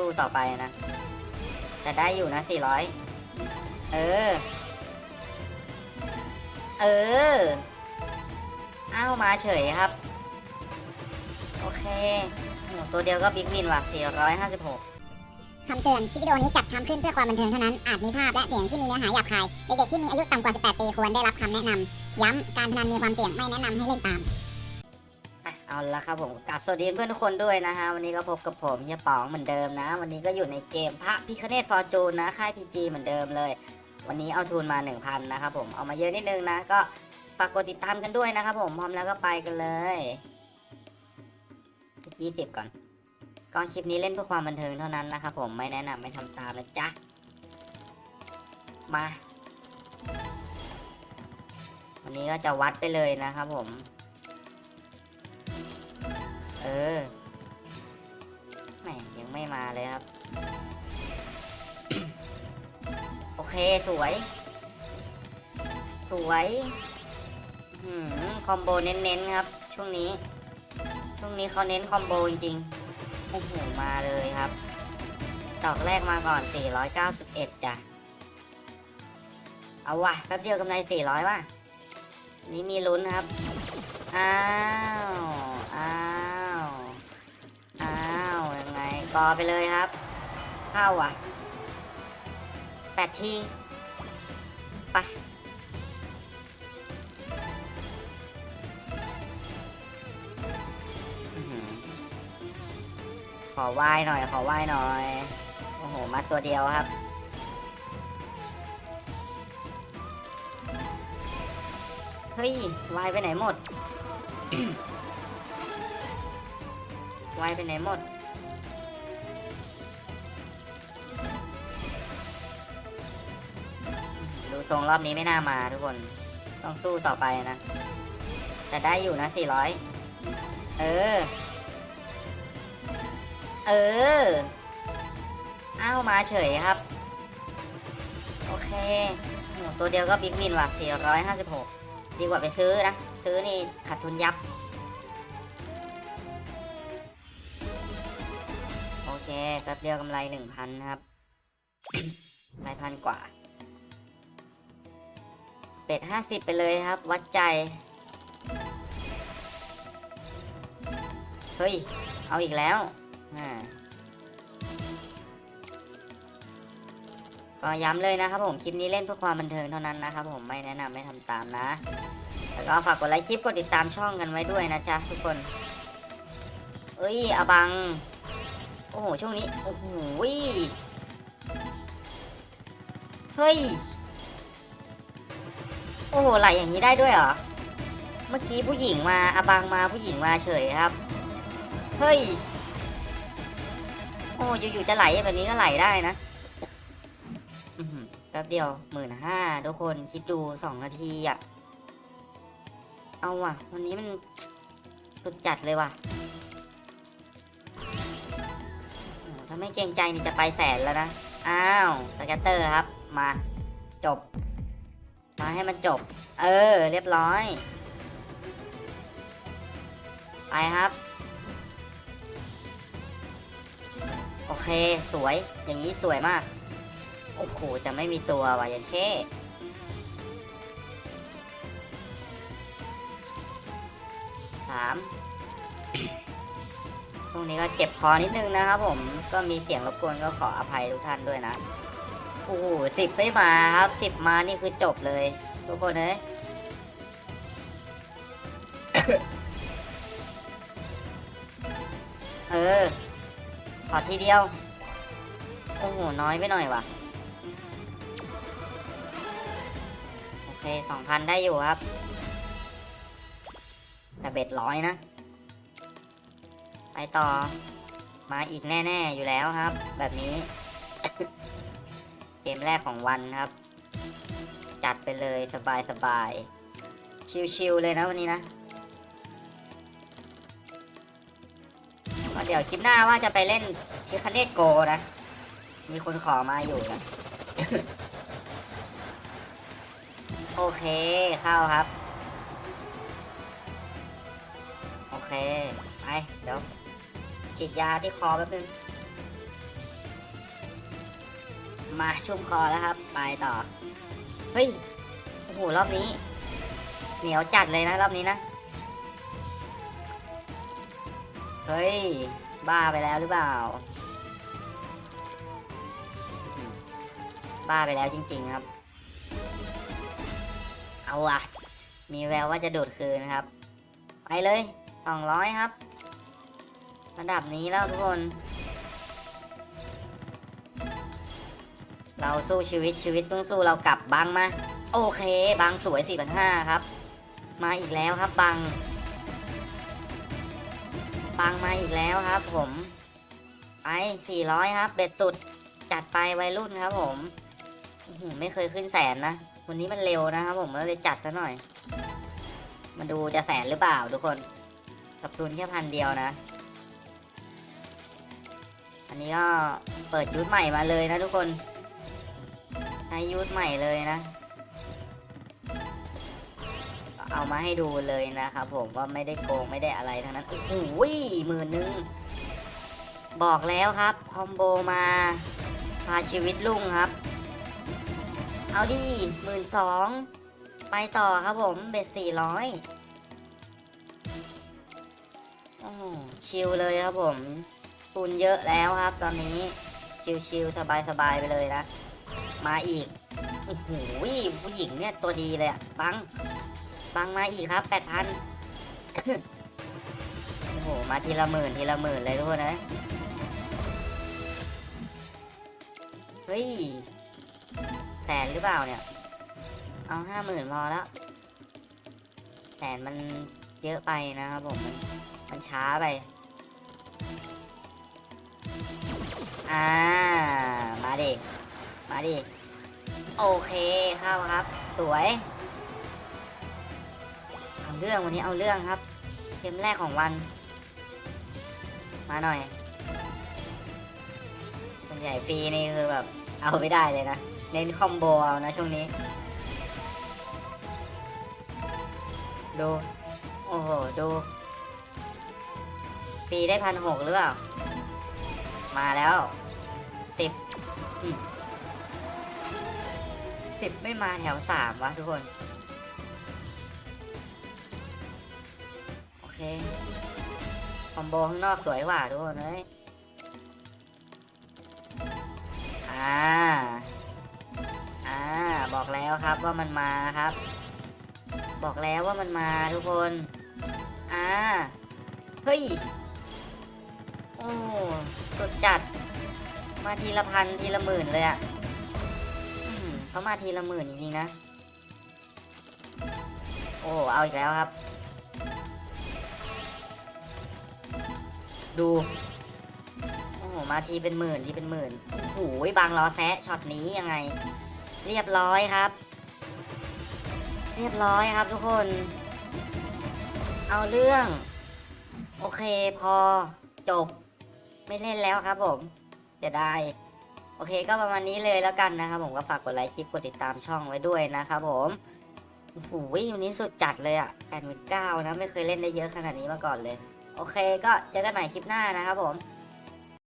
สู้ต่อไปนะ แต่ได้อยู่นะ400เออ เออ อ้าวมาเฉยครับ โอเคตัวเดียวก็บิ๊กวินว่ะ 456 คำเตือน คลิปวิดีโอนี้จัดทำขึ้นเพื่อความบันเทิงเท่านั้น อาจมีภาพและเสียงที่มีเนื้อหาหยาบคาย เด็กๆที่มีอายุต่ำกว่า 18 ปีควรได้รับคำแนะนำ ย้ำ การพนันมีความเสี่ยงไม่แนะนำให้เล่นตาม เอาละครับผมกับสวัสดีเพื่อนทุกคนด้วยนะฮะวันนี้ก็พบกับผมเฮียป๋องเหมือนเดิมนะ วันนี้ก็อยู่ในเกมพระพิคเนตฟอร์จูนนะค่ายพีจีเหมือนเดิมเลย วันนี้เอาทุนมา 1,000นะครับผมเอามาเยอะนิดนึงนะ ก็ฝากกดติดตามกันด้วยนะครับผมพร้อมแล้วก็ไปกันเลย20 ก่อนก็คลิปนี้เล่นเพื่อความบันเทิงเท่านั้นนะครับผมไม่แนะนำไม่ทำตามนะจ๊ะมา วันนี้ก็จะวัดไปเลยนะครับผม เออแหมยังไม่มาเลยครับ โอเคสวย สวยหืมคอมโบเน้นๆครับ ช่วงนี้ ช่วงนี้เขาเน้นคอมโบจริงๆโอ้โหมาเลยครับดอกแรกมาก่อน 491 จ้ะ เอาว่ะแป๊บเดียวกำไร 400 ว่ะ นี่มีลุ้นครับ อ้าวอ้าว กอไปเลยครับ เข้าอะแปดทีไปอื้อหือขอไหว้หน่อย ขอไหว้หน่อย โอ้โห มาตัวเดียวครับ เฮ้ยวายไปไหนหมดวายไปไหนหมด ทรงรอบนี้ไม่น่ามาทุกคน ต้องสู้ต่อไปนะ แต่ได้อยู่นะ 400 เออ เออ อ้าวมาเฉยครับ โอเคโอตัวเดียวก็บิ๊กวินว่ะ 456 ดีกว่าไปซื้อนะ ซื้อนี่ขาดทุนยับ โอเคแป๊บเดียวกำไร 1,000 ครับกำไรพันกว่า เป็ด 50 ไปเลยครับ วัดใจ เฮ้ย เอาอีกแล้วก็ย้ำเลยนะครับผมคลิปนี้เล่นเพื่อความบันเทิงเท่านั้นนะครับผมไม่แนะนำไม่ทำตามนะ แล้วก็ฝากกดไลค์คลิปกดติดตามช่องกันไว้ด้วยนะจ๊ะทุกคนเอ้ยอบัง โอ้โหช่วงนี้ โอ้โหเฮ้ย โอ้โหไหลอย่างนี้ได้ด้วยเหรอ เมื่อกี้ผู้หญิงมาอาบังมาผู้หญิงมาเฉยครับ เฮ้ย โอ้อยู่ๆจะไหลแบบนี้ก็ไหลได้นะแป๊บเดียวหมื่นห้าทุกคนคิดดูสองนาทีอะเอาว่ะ วันนี้มันสุดจัดเลยว่ะ ถ้าไม่เกรงใจนี่จะไปแสนแล้วนะ อ้าว สแกตเตอร์ครับ มา จบ มาให้มันจบ เออ เรียบร้อย ไปครับ โอเค สวย อย่างนี้สวยมาก โอ้โห จะไม่มีตัวว่ะยันเช่สามตรงนี้ก็เจ็บคอนิดนึงนะครับผม ก็มีเสียงรบกวนก็ขออภัยทุกท่านด้วยนะ อ้โหสิบไม่มาครับสิบมานี่คือจบเลย ทุกคนเอ้ยเออ ขอทีเดียว โอ้โห น้อยไปหน่อยว่ะ โอเคสองพันได้อยู่ครับ แต่เบ็ดร้อยนะ ไปต่อ มาอีกแน่ ๆ อยู่แล้วครับ แบบนี้ เกมแรกของวันครับ จัดไปเลยสบายสบายๆชิวๆเลยนะวันนี้นะเดี๋ยวคลิปหน้าว่าจะไปเล่นพิคเนตโกนะ มีคนขอมาอยู่นะ โอเคเข้าครับ โอเค ไป เดี๋ยวฉีดยาที่คอแป๊บนึง มาชุ่มคอแล้วครับ ไปต่อ เฮ้ย โอ้โห รอบนี้ เหนียวจัดเลยนะ รอบนี้นะ เฮ้ย บ้าไปแล้วหรือเปล่า บ้าไปแล้วจริง ๆครับ เอาอะมีแววว่าจะดูดคืนนะครับ ไปเลยสองร้อยครับ ระดับนี้แล้วทุกคน เราสู้ชีวิตชีวิตต้องสู้เรากลับบังมา โอเคบังสวย4 5 0 0ครับ มาอีกแล้วครับบัง บังมาอีกแล้วครับ ผมไป400ครับ เบ็ดสุดจัดไปวัยรุ่นครับ ผมไม่เคยขึ้นแสนนะวันนี้มันเร็วนะครับ ผมก็เลยจัดซะหน่อย มาดูจะแสนหรือเปล่าทุกคนกับทุนแค่พันเดียวนะ อันนี้ก็เปิดยุทธใหม่มาเลยนะทุกคน ใช้ยุใหม่เลยนะ เอามาให้ดูเลยนะครับผมว่าไม่ได้โกงไม่ได้อะไรทั้งนั้นโอ้โหหมื่นหนึ่งบอกแล้วครับ คอมโบมาพาชีวิตลุ่งครับ เอาดิหมื่นสองไปต่อครับผม เบ็ดสี่ร้อยโอ้โหชิลเลยครับผมทุนเยอะแล้วครับตอนนี้ ชิลๆสบายๆไปเลยนะ มาอีกโอ้โหผู้หญิงเนี่ยตัวดีเลยอะบัง บังมาอีกครับแปดพันโอ้โห มาทีละหมื่นทีละหมื่นเลยทุกคนนะ เฮ้ยแสนหรือเปล่าเนี่ย เอาห้าหมื่นพอแล้ว แสนมันเยอะไปนะครับผมมันมันช้าไป อ่า มาดิ มาดิ โอเคเข้าครับ สวย เอาเรื่องวันนี้เอาเรื่องครับ เกมแรกของวัน มาหน่อยส่วนใหญ่ฟรีนี่คือแบบ เอาไม่ได้เลยนะ เน้นคอมโบเอานะช่วงนี้ ดู โอ้โห ดูฟรีได้พันหกหรือเปล่า มาแล้วสิบ สิบไม่มาแถวสามวะทุกคน โอเค คอมโบข้างนอกสวยกว่าทุกคนเลยอ่า อ่า บอกแล้วครับว่ามันมาครับ บอกแล้วว่ามันมาทุกคน อ่า เฮ้ย โอ้ สุดจัด มาทีละพันทีละหมื่นเลยอะ่ะ เขามาทีละหมื่นจริงๆนะ โอ้เอาอีกแล้วครับ ดู โอ้โหมาทีเป็นหมื่นทีเป็นหมื่นโอ้โหบางล้อแซะช็อตนี้ยังไง เรียบร้อยครับ เรียบร้อยครับทุกคน เอาเรื่อง โอเคพอจบ ไม่เล่นแล้วครับผมจะได้ โอเคก็ประมาณนี้เลยแล้วกันนะครับผมก็ฝากกดไลค์คลิปกดติดตามช่องไว้ด้วยนะครับผมโอ้โหวันนี้สุดจัดเลยอะ่ะแปดหมื่นเก้านะไม่เคยเล่นได้เยอะขนาดนี้มาก่อนเลย โอเคก็เจอกันใหม่คลิปหน้านะครับผม